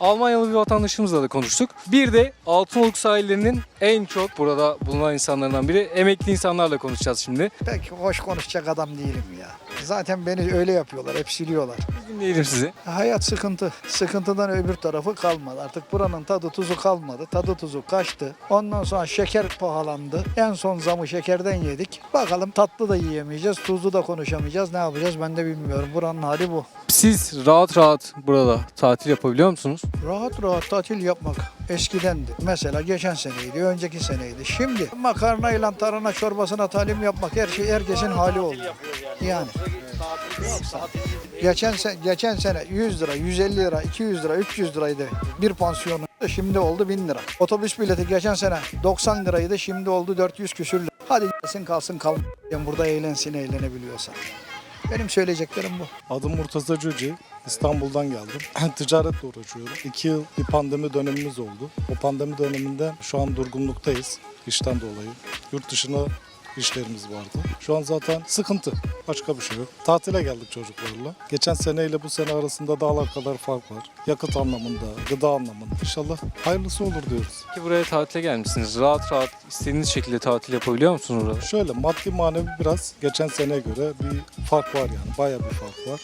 Almanyalı bir vatandaşımızla da konuştuk. Bir de Altınoluk sahillerinin en çok burada bulunan insanlardan biri. Emekli insanlarla konuşacağız şimdi. Pek hoş konuşacak adam değilim ya. Zaten beni öyle yapıyorlar, hep siliyorlar. Dinleyelim sizi. Hayat sıkıntı. Sıkıntıdan öbür tarafı kalmadı. Artık buranın tadı tuzu kalmadı. Tadı tuzu kaçtı. Ondan sonra şeker pahalandı. En son zamı şekerden yedik. Bakalım tatlı da yiyemeyeceğiz, tuzlu da konuşamayacağız. Ne yapacağız ben de bilmiyorum. Buranın hali bu. Siz rahat rahat burada tatil yapabiliyor musunuz? Rahat rahat tatil yapmak eskidendi. Mesela geçen seneydi, önceki seneydi. Şimdi makarnayla tarhana çorbasına talim yapmak her şey herkesin hali oldu. Yani. Geçen sene, geçen sene 100 lira, 150 lira, 200 lira, 300 liraydı bir pansiyonu. Şimdi oldu 1000 lira. Otobüs bileti geçen sene 90 liraydı, şimdi oldu 400 küsür lira. Hadi gelsin kalsın kalmasın. Burada eğlensin eğlenebiliyorsa. Benim söyleyeceklerim bu. Adım Murtaza Cüce. İstanbul'dan geldim. Ticaretle uğraşıyorum. İki yıl bir pandemi dönemimiz oldu. O pandemi döneminde şu an durgunluktayız işten dolayı. Yurt dışına işlerimiz vardı. Şu an zaten sıkıntı. Başka bir şey yok. Tatile geldik çocuklarla. Geçen seneyle bu sene arasında dağlar kadar fark var. Yakıt anlamında, gıda anlamında. İnşallah hayırlısı olur diyoruz. Ki buraya tatile gelmişsiniz. Rahat rahat istediğiniz şekilde tatil yapabiliyor musunuz burada? Şöyle maddi manevi biraz geçen seneye göre bir fark var yani. Bayağı bir fark var.